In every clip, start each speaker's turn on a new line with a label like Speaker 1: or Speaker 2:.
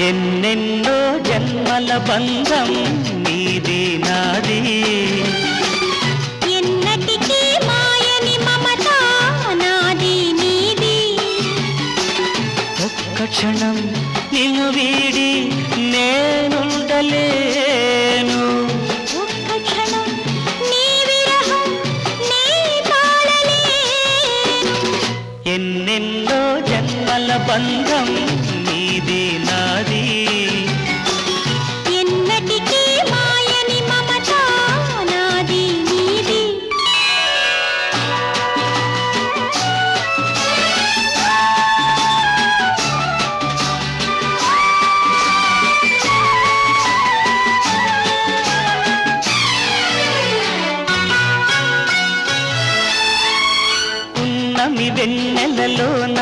Speaker 1: ఎన్నెన్నో జన్మల బంధం నీది నాది.
Speaker 2: ఎన్నటికీ మాయని మమత నాది నీది.
Speaker 1: ఒక్క క్షణం నిన్ను వీడి నేనుండలేను.
Speaker 2: ఒక్క క్షణం నీ విరహం నీ తాళలేను
Speaker 1: ఎన్నెన్నో జన్మల బంధం వెన్నెలలోన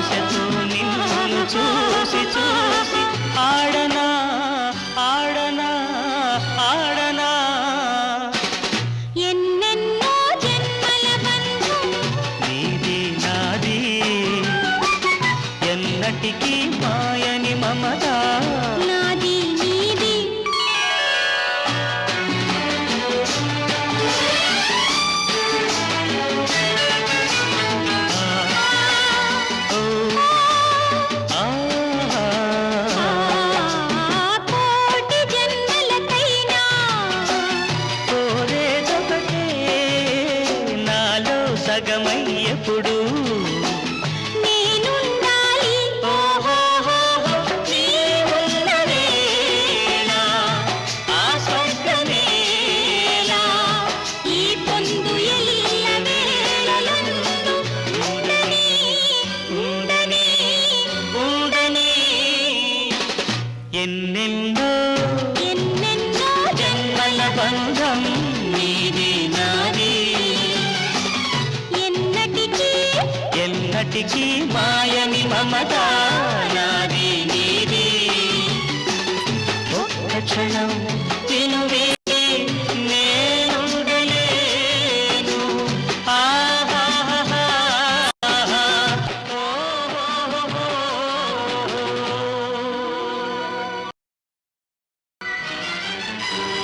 Speaker 1: ఆశతో నిన్ను
Speaker 2: చూసి చూసి ఆడనా ఆడనా ఆడనా.
Speaker 1: ఎన్నెన్నో జన్మల బంధం. నీది నాది.
Speaker 2: ఎన్నటికీ మాయని మమత
Speaker 1: భాగమయ్యప్పుడు
Speaker 2: ఎన్నెన్నో జన్మల బంధం
Speaker 1: నటికి మాయని మమత నాది నీది. ఒక్క క్షణం